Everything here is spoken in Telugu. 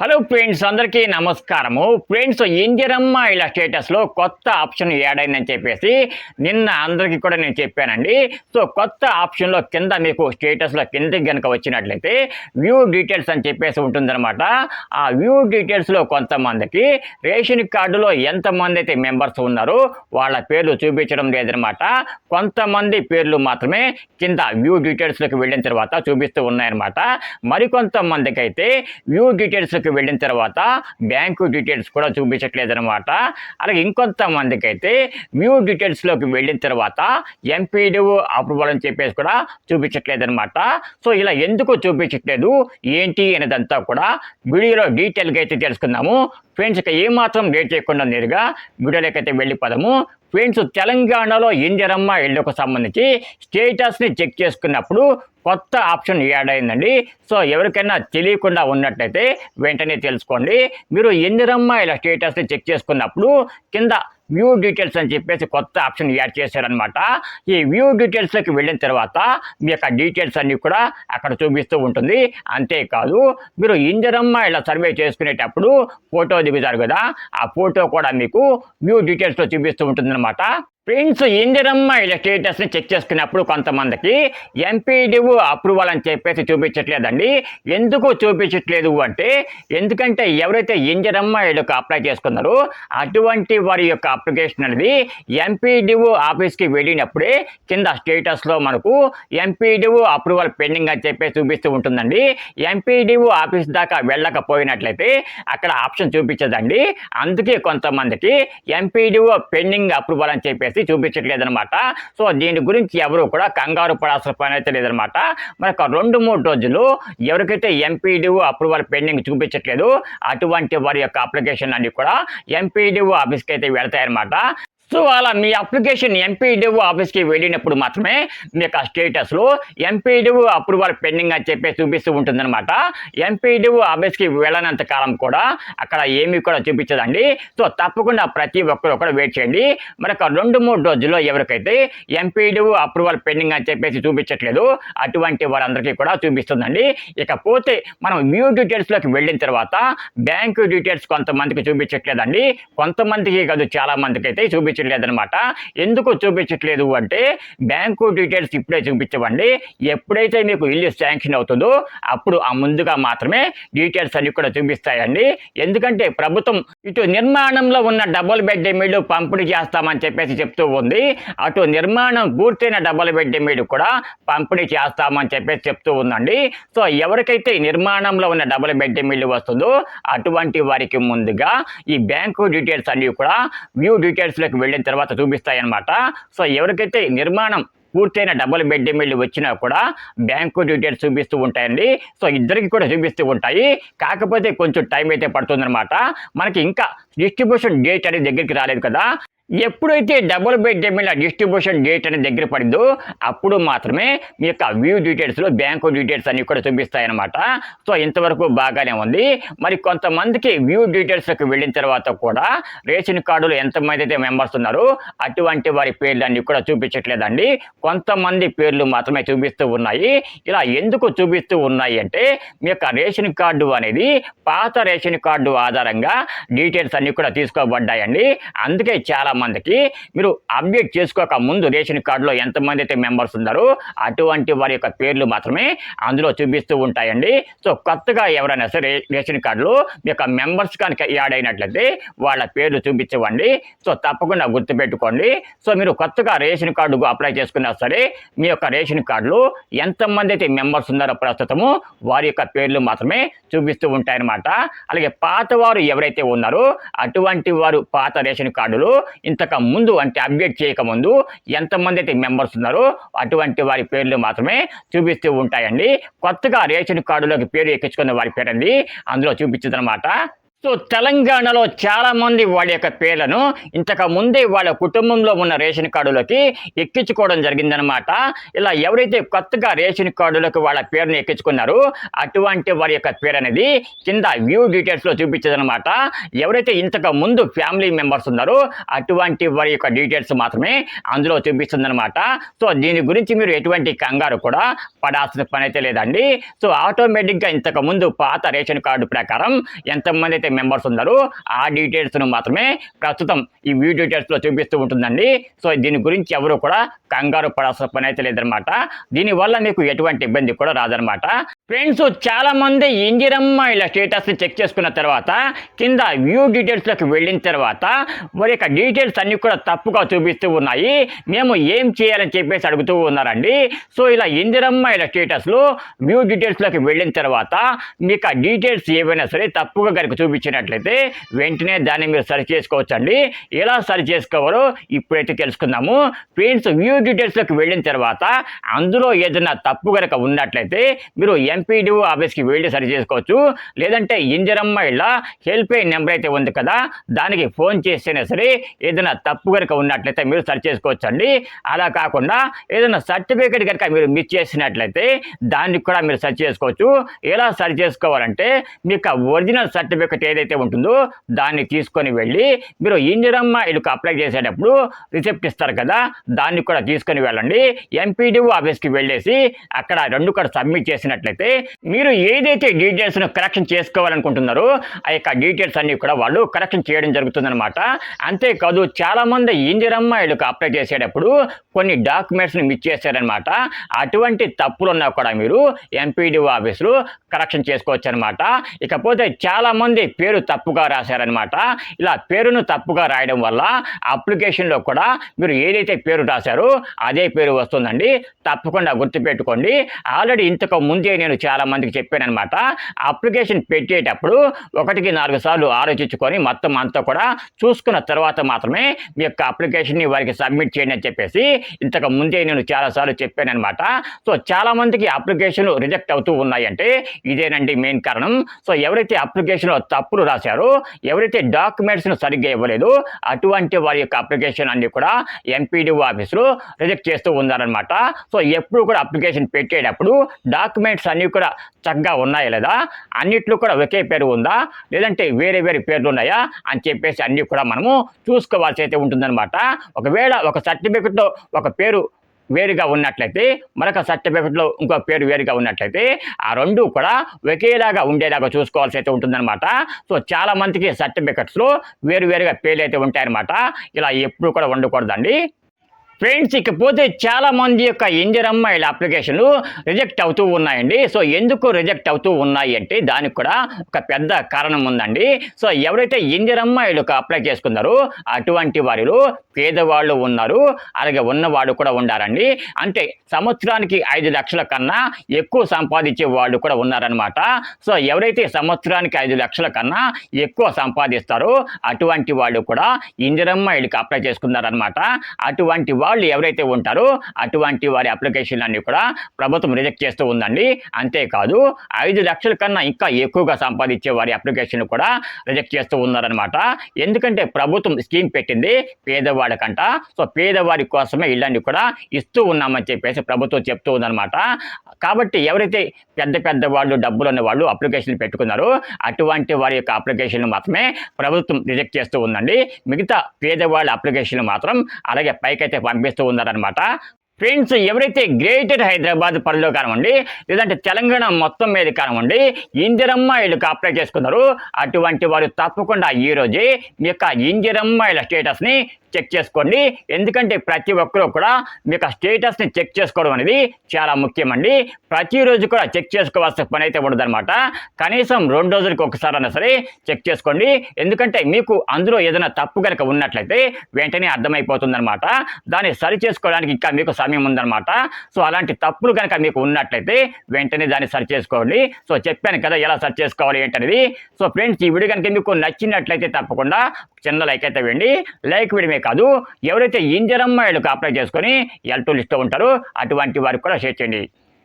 హలో ఫ్రెండ్స్ అందరికీ నమస్కారము. ఫ్రెండ్స్ ఇందిరమ్మ ఇలా స్టేటస్లో కొత్త ఆప్షన్ యాడ్ అయిందని చెప్పేసి నిన్న అందరికీ కూడా నేను చెప్పానండి. సో కొత్త ఆప్షన్లో కింద మీకు స్టేటస్లో కిందకి కనుక వచ్చినట్లయితే వ్యూ డీటెయిల్స్ అని చెప్పేసి ఉంటుందన్నమాట. ఆ వ్యూ డీటెయిల్స్లో కొంతమందికి రేషన్ కార్డులో ఎంతమంది అయితే మెంబర్స్ ఉన్నారో వాళ్ళ పేర్లు చూపించడం లేదనమాట కొంతమంది పేర్లు మాత్రమే కింద వ్యూ డీటెయిల్స్లోకి వెళ్ళిన తర్వాత చూపిస్తూ ఉన్నాయన్నమాట. మరికొంతమందికి అయితే వ్యూ డీటెయిల్స్ డీటెయిల్స్లోకి వెళ్ళిన తర్వాత బ్యాంకు డీటెయిల్స్ కూడా చూపించట్లేదు అనమాట అలాగే ఇంకొంతమందికి అయితే వ్యూ డీటెయిల్స్లోకి వెళ్ళిన తర్వాత ఎంపీడీఓ అప్రూవల్ అని చెప్పేసి కూడా చూపించట్లేదు అనమాట సో ఇలా ఎందుకు చూపించట్లేదు? ఏంటి అనేదంతా కూడా వీడియోలో డీటెయిల్గా అయితే తెలుసుకుందాము. ఫ్రెండ్స్ ఇక ఏమాత్రం లేట్ చేయకుండా నేరుగా వీడియోలోకి అయితే వెళ్ళిపోదాము. ఫ్రెండ్స్ తెలంగాణలో ఇంజరమ్మ ఇళ్ళకు సంబంధించి స్టేటస్ని చెక్ చేసుకున్నప్పుడు కొత్త ఆప్షన్ యాడ్ అయిందండి. సో ఎవరికైనా తెలియకుండా ఉన్నట్లయితే వెంటనే తెలుసుకోండి. మీరు ఇందిరమ్మ ఇలా స్టేటస్ని చెక్ చేసుకున్నప్పుడు కింద వ్యూ డీటెయిల్స్ అని చెప్పేసి కొత్త ఆప్షన్ యాడ్ చేశారనమాట ఈ వ్యూ డీటెయిల్స్లోకి వెళ్ళిన తర్వాత మీ యొక్క డీటెయిల్స్ అన్నీ కూడా అక్కడ చూపిస్తూ ఉంటుంది. అంతేకాదు మీరు ఇంజరమ్మ ఇలా సర్వే చేసుకునేటప్పుడు ఫోటో దిగుతారు కదా ఆ ఫోటో కూడా మీకు వ్యూ డీటెయిల్స్లో చూపిస్తూ ఉంటుందన్నమాట. ప్రిన్స్ ఇందిరమ్మ ఇలా స్టేటస్ని చెక్ చేసుకున్నప్పుడు కొంతమందికి ఎంపీడీఓ అప్రూవల్ అని చెప్పేసి చూపించట్లేదండి. ఎందుకు చూపించట్లేదు అంటే ఎందుకంటే ఎవరైతే ఇందిరమ్మ ఇళ్ళకు అప్లై చేసుకున్నారో అటువంటి వారి యొక్క అప్లికేషన్ అనేది ఎంపీడీఓ ఆఫీస్కి వెళ్ళినప్పుడే కింద స్టేటస్లో మనకు ఎంపీడీఓ అప్రూవల్ పెండింగ్ అని చెప్పేసి చూపిస్తూ ఉంటుందండి. ఎంపీడీఓ ఆఫీస్ దాకా వెళ్ళకపోయినట్లయితే అక్కడ ఆప్షన్ చూపించదండి. అందుకే కొంతమందికి ఎంపీడీఓ పెండింగ్ అప్రూవల్ అని చెప్పేసి చూపించట్లేదనమాట సో దీని గురించి ఎవరు కూడా కంగారు పడాల్సిన పని అయితే లేదనమాట మనకు రెండు మూడు రోజులు ఎవరికైతే ఎంపీడీఓ అప్రూవల్ పెండింగ్ చూపించట్లేదు అటువంటి వారి యొక్క అప్లికేషన్ అన్ని కూడా ఎంపీడీఓ ఆఫీస్కి అయితే వెళ్తాయన్నమాట. సో అలా మీ అప్లికేషన్ ఎంపీడీఓ ఆఫీస్కి వెళ్ళినప్పుడు మాత్రమే మీ యొక్క స్టేటస్లో ఎంపీడీఓ అప్రూవల్ పెండింగ్ అని చెప్పి చూపిస్తూ ఉంటుందన్నమాట. ఎంపీడీఓ ఆఫీస్కి వెళ్ళనంత కాలం కూడా అక్కడ ఏమీ కూడా చూపించదండి. సో తప్పకుండా ప్రతి ఒక్కరు కూడా వెయిట్ చేయండి. మరి ఒక రెండు మూడు రోజుల్లో ఎవరికైతే ఎంపీడీఓ అప్రూవల్ పెండింగ్ అని చెప్పేసి చూపించట్లేదు అటువంటి వారందరికీ కూడా చూపిస్తుందండి. ఇకపోతే మనం వ్యూ డీటెయిల్స్లోకి వెళ్ళిన తర్వాత బ్యాంకు డీటెయిల్స్ కొంతమందికి చూపించట్లేదండి. కొంతమందికి కాదు చాలా మందికి అయితే చూపించట్లేదు. అనమాట ఎందుకు చూపించట్లేదు అంటే బ్యాంకు డీటెయిల్స్ ఇప్పుడే చూపించవండి ఎప్పుడైతే మీకు ఇల్లు శాంక్షన్ అవుతుందో అప్పుడు ఆ ముందుగా మాత్రమే డీటెయిల్స్ అన్ని కూడా చూపిస్తాయండి. ఎందుకంటే ప్రభుత్వం ఇటు నిర్మాణంలో ఉన్న డబుల్ బెడ్ మీడు పంపిణీ చేస్తామని చెప్పేసి చెప్తూ ఉంది. అటు నిర్మాణం పూర్తయిన డబుల్ బెడ్ మీడు కూడా పంపిణీ చేస్తామని చెప్పేసి చెప్తూ ఉందండి. సో ఎవరికైతే నిర్మాణంలో ఉన్న డబుల్ బెడ్ ఎమ్మెల్యే వస్తుందో అటువంటి వారికి ముందుగా ఈ బ్యాంకు డీటెయిల్స్ అన్ని కూడా వ్యూ డీటెయిల్స్లోకి వెళ్ళిన తర్వాత చూపిస్తాయన్నమాట. సో ఎవరికైతే నిర్మాణం పూర్తయిన డబుల్ బెడ్ ఎమ్మెల్యే వచ్చినా కూడా బ్యాంకు డీటెయిల్స్ చూపిస్తూ ఉంటాయండి. సో ఇద్దరికి కూడా చూపిస్తూ ఉంటాయి. కాకపోతే కొంచెం టైం అయితే పడుతుందన్నమాట. మనకి ఇంకా డిస్ట్రిబ్యూషన్ డేట్ అనేది దగ్గరికి రాలేదు కదా. ఎప్పుడైతే double bed MLA distribution date అనేది దగ్గర పడిందో అప్పుడు మాత్రమే మీ యొక్క వ్యూ డీటెయిల్స్లో బ్యాంకు డీటెయిల్స్ అన్ని కూడా చూపిస్తాయన్నమాట. సో ఇంతవరకు బాగానే ఉంది. మరి కొంతమందికి వ్యూ డీటెయిల్స్కి వెళ్ళిన తర్వాత కూడా రేషన్ కార్డులో ఎంతమంది అయితే మెంబర్స్ ఉన్నారో అటువంటి వారి పేర్లు అన్ని కూడా చూపించట్లేదండి. కొంతమంది పేర్లు మాత్రమే చూపిస్తూ ఉన్నాయి. ఇలా ఎందుకు చూపిస్తూ ఉన్నాయి అంటే మీ యొక్క రేషన్ కార్డు అనేది పాత రేషన్ కార్డు ఆధారంగా డీటెయిల్స్ అన్ని కూడా తీసుకోబడ్డాయండి. అందుకే చాలా మందికి మీరు అప్డేట్ చేసుకోక ముందు రేషన్ కార్డులో ఎంతమంది అయితే మెంబర్స్ ఉన్నారో అటువంటి వారి యొక్క పేర్లు మాత్రమే అందులో చూపిస్తూ ఉంటాయండి. సో కొత్తగా ఎవరైనా సరే రేషన్ కార్డులో మీ యొక్క మెంబర్స్ కనుక యాడ్ అయినట్లయితే వాళ్ళ పేర్లు చూపించవండి. సో తప్పకుండా గుర్తుపెట్టుకోండి. సో మీరు కొత్తగా రేషన్ కార్డుకు అప్లై చేసుకున్నా సరే మీ యొక్క రేషన్ కార్డులో ఎంతమంది అయితే మెంబర్స్ ఉన్నారో ప్రస్తుతము వారి యొక్క పేర్లు మాత్రమే చూపిస్తూ ఉంటాయన్నమాట. అలాగే పాత వారు ఎవరైతే ఉన్నారో అటువంటి వారు పాత రేషన్ కార్డులు ఇంతకు ముందు అంటే అప్డేట్ చేయకముందు ఎంతమంది అయితే మెంబర్స్ ఉన్నారో అటువంటి వారి పేర్లు మాత్రమే చూపిస్తూ ఉంటాయండి. కొత్తగా రేషన్ కార్డులోకి పేరు ఎక్కించుకున్న వారి పేరండి. అందులో చూపించదనమాట సో తెలంగాణలో చాలామంది వాళ్ళ యొక్క పేర్లను ఇంతకు ముందే వాళ్ళ కుటుంబంలో ఉన్న రేషన్ కార్డులకి ఎక్కించుకోవడం జరిగిందనమాట ఇలా ఎవరైతే కొత్తగా రేషన్ కార్డులకు వాళ్ళ పేరును ఎక్కించుకున్నారో అటువంటి వారి యొక్క పేరు అనేది కింద వ్యూ డీటెయిల్స్లో చూపించదనమాట ఎవరైతే ఇంతకు ముందు ఫ్యామిలీ మెంబర్స్ ఉన్నారో అటువంటి వారి యొక్క డీటెయిల్స్ మాత్రమే అందులో చూపిస్తుందనమాట సో దీని గురించి మీరు ఎటువంటి కంగారు కూడా పడాల్సిన పని అయితే లేదండి. సో ఆటోమేటిక్గా ఇంతకు ముందు పాత రేషన్ కార్డు ప్రకారం ఎంతమంది అయితే మెంబర్స్ ఉన్నారో ఆ డీటెయిల్స్ను మాత్రమే ప్రస్తుతం ఈ వ్యూ డీటెయిల్స్లో చూపిస్తూ ఉంటుందండి. సో దీని గురించి ఎవరు కూడా కంగారు పడాల్సిన పని అయితే లేదనమాట దీనివల్ల మీకు ఎటువంటి ఇబ్బంది కూడా రాదనమాట ఫ్రెండ్స్ చాలా మంది ఇందిరమ్మ ఇలా స్టేటస్ని చెక్ చేసుకున్న తర్వాత కింద వ్యూ డీటెయిల్స్లోకి వెళ్ళిన తర్వాత మరి యొక్క డీటెయిల్స్ అన్ని కూడా తప్పుగా చూపిస్తూ ఉన్నాయి. మేము ఏం చేయాలని చెప్పేసి అడుగుతూ ఉన్నారండి. సో ఇలా ఇందిరమ్మ ఇలా స్టేటస్లో వ్యూ డీటెయిల్స్లోకి వెళ్ళిన తర్వాత మీకు ఆ డీటెయిల్స్ ఏవైనా సరే తప్పుగా కనుక చూపించినట్లయితే వెంటనే దాన్ని మీరు సరి చేసుకోవచ్చండి. ఎలా సరి చేసుకోవాలో ఇప్పుడైతే తెలుసుకుందాము. ఫ్రెండ్స్ వ్యూ డీటెయిల్స్లోకి వెళ్ళిన తర్వాత అందులో ఏదైనా తప్పు కనుక ఉన్నట్లయితే మీరు ఎంపీడీఓ ఆఫీస్కి వెళ్ళి సరి చేసుకోవచ్చు. లేదంటే ఇంజరమ్మ ఇలా హెల్ప్ లైన్ నెంబర్ అయితే ఉంది కదా దానికి ఫోన్ చేస్తేనే సరే ఏదైనా తప్పు కనుక ఉన్నట్లయితే మీరు సరి చేసుకోవచ్చు అండి అలా కాకుండా ఏదైనా సర్టిఫికేట్ కనుక మీరు మిస్ చేసినట్లయితే దానికి కూడా మీరు సరి చేసుకోవచ్చు. ఎలా సరి చేసుకోవాలంటే మీకు ఒరిజినల్ సర్టిఫికేట్ ఏదైతే ఉంటుందో దాన్ని తీసుకొని వెళ్ళి మీరు ఇంజరమ్మ ఇల్లుకు అప్లై చేసేటప్పుడు రిసిప్ట్ ఇస్తారు కదా దాన్ని కూడా తీసుకొని వెళ్ళండి. ఎంపీడీఓ ఆఫీస్కి వెళ్ళేసి అక్కడ రెండు కూడా సబ్మిట్ చేసినట్లయితే మీరు ఏదైతే డీటెయిల్స్ను కరెక్షన్ చేసుకోవాలనుకుంటున్నారో ఆ యొక్క డీటెయిల్స్ అన్ని కూడా వాళ్ళు కరెక్షన్ చేయడం జరుగుతుందన్నమాట. అంతేకాదు చాలామంది ఇంజరమ్మ ఇళ్ళకు అప్లై చేసేటప్పుడు కొన్ని డాక్యుమెంట్స్ని మిస్ చేశారనమాట అటువంటి తప్పులు ఉన్నా కూడా మీరు ఎంపీడీఓ ఆఫీసులో కరెక్షన్ చేసుకోవచ్చు అనమాట ఇకపోతే చాలామంది పేరు తప్పుగా రాశారనమాట ఇలా పేరును తప్పుగా రాయడం వల్ల అప్లికేషన్లో కూడా మీరు ఏదైతే పేరు రాశారో అదే పేరు వస్తుందండి. తప్పకుండా గుర్తుపెట్టుకోండి. ఆల్రెడీ ఇంతకు ముందే నేను చాలా మందికి చెప్పానమాట అప్లికేషన్ పెట్టేటప్పుడు ఒకటికి నాలుగు సార్లు ఆలోచించుకొని మొత్తం అంతా కూడా చూసుకున్న తర్వాత మాత్రమే మీ యొక్క అప్లికేషన్ని వారికి సబ్మిట్ చేయండి అని చెప్పేసి ఇంతకు ముందే నేను చాలాసార్లు చెప్పానమాట సో చాలామందికి అప్లికేషన్లు రిజెక్ట్ అవుతూ ఉన్నాయంటే ఇదేనండి మెయిన్ కారణం. సో ఎవరైతే అప్లికేషన్లో తప్పులు రాశారో. ఎవరైతే డాక్యుమెంట్స్ను సరిగ్గా ఇవ్వలేదు అటువంటి వారి యొక్క అప్లికేషన్ అన్ని కూడా ఎంపీడీఓ ఆఫీసులో రిజెక్ట్ చేస్తూ ఉన్నారనమాట సో ఎప్పుడు కూడా అప్లికేషన్ పెట్టేటప్పుడు డాక్యుమెంట్స్ అన్నీ కూడా చక్కగా ఉన్నాయా లేదా అన్నిట్లో కూడా ఒకే పేరు ఉందా లేదంటే వేరే వేరే పేర్లు ఉన్నాయా అని చెప్పేసి అన్నీ కూడా మనము చూసుకోవాల్సి అయితే ఉంటుందన్నమాట. ఒకవేళ ఒక సర్టిఫికెట్లో ఒక పేరు వేరుగా ఉన్నట్లయితే మరొక సర్టిఫికెట్లో ఇంకో పేరు వేరుగా ఉన్నట్లయితే ఆ రెండు కూడా ఒకేలాగా ఉండేలాగా చూసుకోవాల్సి అయితే ఉంటుందన్నమాట. సో చాలా మందికి సర్టిఫికెట్స్లో వేరు వేరుగా పేర్లు అయితే ఉంటాయన్నమాట. ఇలా ఎప్పుడు కూడా ఉండకూడదండి ఫ్రెండ్స్ ఇకపోతే చాలా మంది యొక్క ఇంజర్ అమ్మాయిల అప్లికేషన్లు రిజెక్ట్ అవుతూ ఉన్నాయండి. సో ఎందుకు రిజెక్ట్ అవుతూ ఉన్నాయి అంటే దానికి కూడా ఒక పెద్ద కారణం ఉందండి. సో ఎవరైతే ఇంజర్ అమ్మాయిలకు అప్లై చేసుకున్నారో అటువంటి వారిలో పేదవాళ్ళు ఉన్నారు. అలాగే ఉన్నవాళ్ళు కూడా ఉండారండి. అంటే సంవత్సరానికి ఐదు లక్షల కన్నా ఎక్కువ సంపాదించే వాళ్ళు కూడా ఉన్నారనమాట సో ఎవరైతే సంవత్సరానికి ఐదు లక్షల కన్నా ఎక్కువ సంపాదిస్తారో అటువంటి వాళ్ళు కూడా ఇంజర్ అమ్మాయిలకు అప్లై చేసుకున్నారనమాట అటువంటి వాళ్ళు ఎవరైతే ఉంటారో అటువంటి వారి అప్లికేషన్లన్నీ కూడా ప్రభుత్వం రిజెక్ట్ చేస్తూ ఉందండి. అంతేకాదు ఐదు లక్షల కన్నా ఇంకా ఎక్కువగా సంపాదించే వారి అప్లికేషన్ కూడా రిజెక్ట్ చేస్తూ ఉన్నారనమాట ఎందుకంటే ప్రభుత్వం స్కీమ్ పెట్టింది పేదవాడికంట సో పేదవారి కోసమే ఇళ్ళని కూడా ఇస్తూ ఉన్నామని చెప్పేసి ప్రభుత్వం చెప్తూ ఉందన్నమాట. కాబట్టి ఎవరైతే పెద్ద పెద్ద వాళ్ళు డబ్బులు ఉన్న వాళ్ళు అప్లికేషన్లు పెట్టుకున్నారో అటువంటి వారి యొక్క అప్లికేషన్లు మాత్రమే ప్రభుత్వం రిజెక్ట్ చేస్తూ ఉందండి. మిగతా పేదవాళ్ళ అప్లికేషన్లు మాత్రం అలాగే పైకైతే పంపిస్తూ ఉన్నారనమాట ఫ్రెండ్స్ ఎవరైతే గ్రేటర్ హైదరాబాద్ పరిధిలో కానివ్వండి లేదంటే తెలంగాణ మొత్తం మీద కానివ్వండి ఇందిరమ్మ ఇళ్ళకి అప్లై చేసుకున్నారు. అటువంటి వారు తప్పకుండా ఈ రోజే మీ యొక్క ఇందిరమ్మ ఇళ్ళ స్టేటస్ని చెక్ చేసుకోండి. ఎందుకంటే ప్రతి ఒక్కరూ కూడా మీ యొక్క స్టేటస్ని చెక్ చేసుకోవడం అనేది చాలా ముఖ్యమండి. ప్రతిరోజు కూడా చెక్ చేసుకోవాల్సిన పని అయితే ఉండదన్నమాట. కనీసం రెండు రోజులకి అయినా సరే చెక్ చేసుకోండి. ఎందుకంటే మీకు అందులో ఏదైనా తప్పు కనుక ఉన్నట్లయితే వెంటనే అర్థమైపోతుందనమాట దాన్ని సరి చేసుకోవడానికి ఇంకా మీకు సమయం ఉందన్నమాట. సో అలాంటి తప్పులు కనుక మీకు ఉన్నట్లయితే వెంటనే దాన్ని సర్చ్ చేసుకోండి. సో చెప్పాను కదా ఎలా సర్చ్ చేసుకోవాలి ఏంటనేది. సో ఫ్రెండ్స్ ఈ వీడియో కనుక మీకు నచ్చినట్లయితే తప్పకుండా చిన్న లైక్ అయితే వేయండి. లైక్ వేయడమే కాదు ఎవరైతే ఇంజరమ్మాయిలకు అప్లై చేసుకొని ఎల్ టూ లిస్ట్లో ఉంటారో అటువంటి వారికి కూడా షేర్ చేయండి.